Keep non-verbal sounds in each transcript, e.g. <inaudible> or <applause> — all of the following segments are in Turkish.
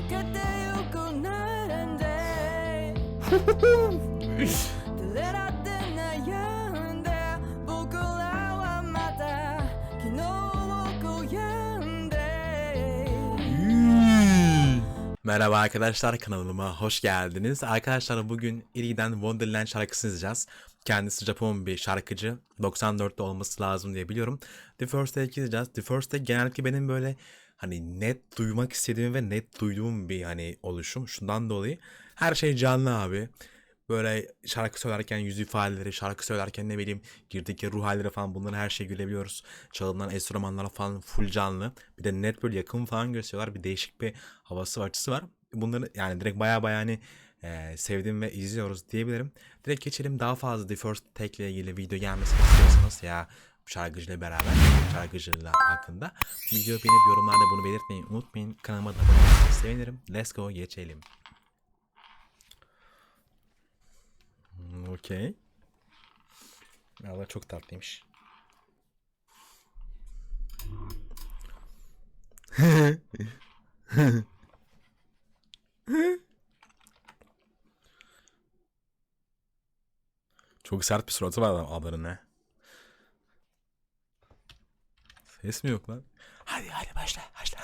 Forget that you go night and day. Merhaba arkadaşlar kanalıma hoş geldiniz. Arkadaşlar bugün Iri'den Wonderland şarkısını izleyeceğiz. Kendisi Japon bir şarkıcı. 94'te olması lazım diye biliyorum. The First Take'i izleyeceğiz. The First Take genellikle benim böyle hani net duymak istediğim ve net duyduğum bir hani oluşum. Şundan dolayı her şey canlı abi. Böyle şarkı söylerken yüz ifadeleri, şarkı söylerken ne bileyim girdikleri ruh halleri falan bunları her şeyi gülebiliyoruz. Çalınan enstrümanlar falan full canlı. Bir de net böyle yakın falan gösteriyorlar. Bir değişik bir havası var, açısı var. Bunları yani direkt baya baya hani e, sevdim ve izliyoruz diyebilirim. Direkt geçelim daha fazla The First Take ile ilgili video gelmesini istiyorsanız ya şarkıcıyla beraber şarkıcıyla hakkında video beğenip yorumlarda bunu belirtmeyi unutmayın. Kanalıma da abone olursanız sevinirim. Let's go geçelim. Hmm, Okey. Valla çok tatlıymış. <laughs> Çok sert bir suratı var ablanın ne? Ses mi yok lan? Hadi hadi başla başla.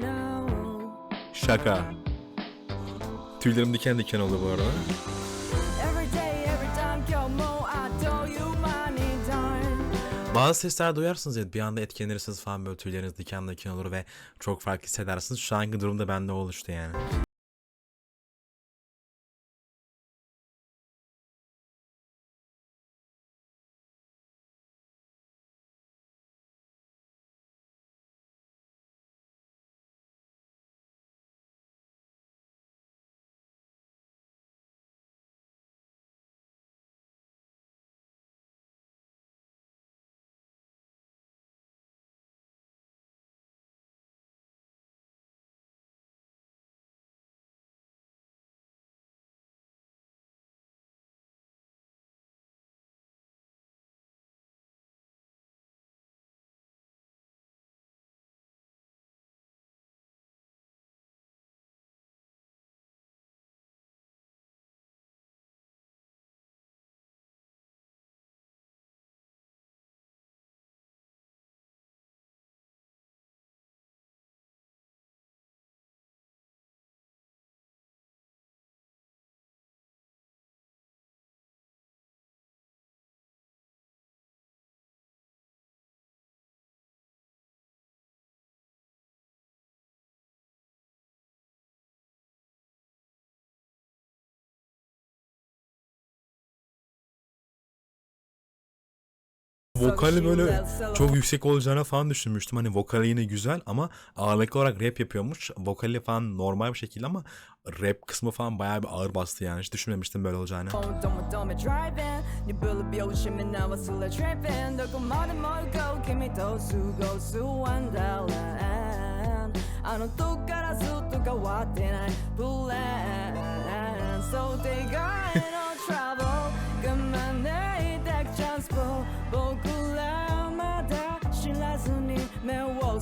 No. Şaka. Tüylerim diken diken oldu bu arada. Bazı sesler duyarsınız ya bir anda etkilenirsiniz falan böyle tüyleriniz diken diken olur ve çok farklı hissedersiniz. Şu anki durumda bende oluştu yani. Vokali böyle çok yüksek olacağına falan düşünmüştüm. Hani vokali yine güzel ama ağırlıklı olarak rap yapıyormuş. Vokali falan normal bir şekilde ama rap kısmı falan bayağı bir ağır bastı yani. Hiç düşünmemiştim böyle olacağını.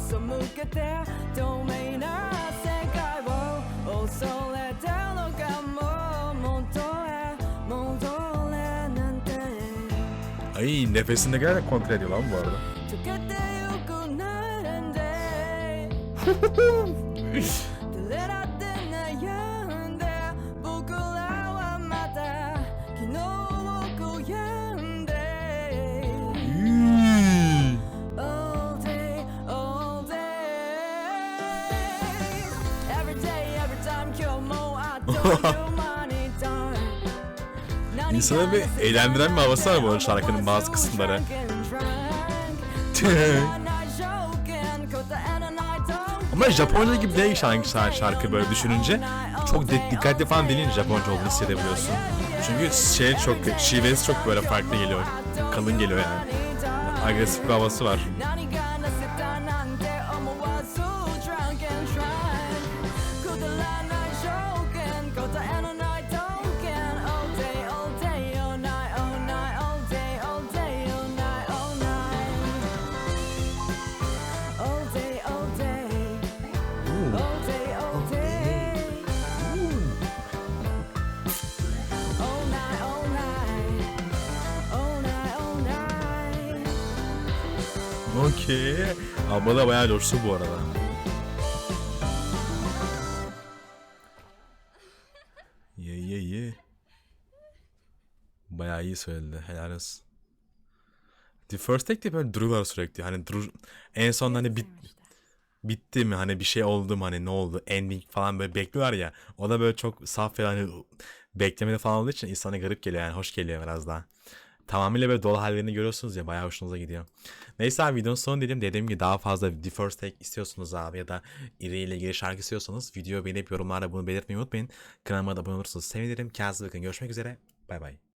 そ向けて透明な世界を恐れてるかも戻れ戻れなんて Ay, nefesini gene kontrol ediyor lan bu arada. tükete ゆくならんで <laughs> como I do you money time İnsanı bir eğlendiren bir havası var bu şarkının bazı kısımları. <laughs> Ama Japonca gibi değil şarkı, şarkı böyle düşününce. Çok dikkatli falan dinleyince Japonca olduğunu hissedebiliyorsun. Çünkü şey çok, şivesi çok böyle farklı geliyor. Kalın geliyor yani. Agresif bir havası var. Okey. Abla da bayağı coştu bu arada. Ye ye ye. Bayağı iyi söyledi. Helal olsun. The First Take de böyle duruyorlar sürekli. Hani dur en son hani bit bitti mi hani bir şey oldu mu hani ne oldu ending falan böyle bekliyorlar ya. O da böyle çok saf ve hani beklemede falan olduğu için insana garip geliyor yani hoş geliyor biraz daha. Tamamıyla böyle dolu hallerini görüyorsunuz ya bayağı hoşunuza gidiyor. Neyse abi videonun sonu dedim. Dediğim gibi daha fazla The First Take istiyorsunuz abi ya da iri ile ilgili şarkı istiyorsanız videoyu beğenip yorumlarda bunu belirtmeyi unutmayın. Kanalıma da abone olursanız sevinirim. Kendinize bakın. Görüşmek üzere. Bay bay.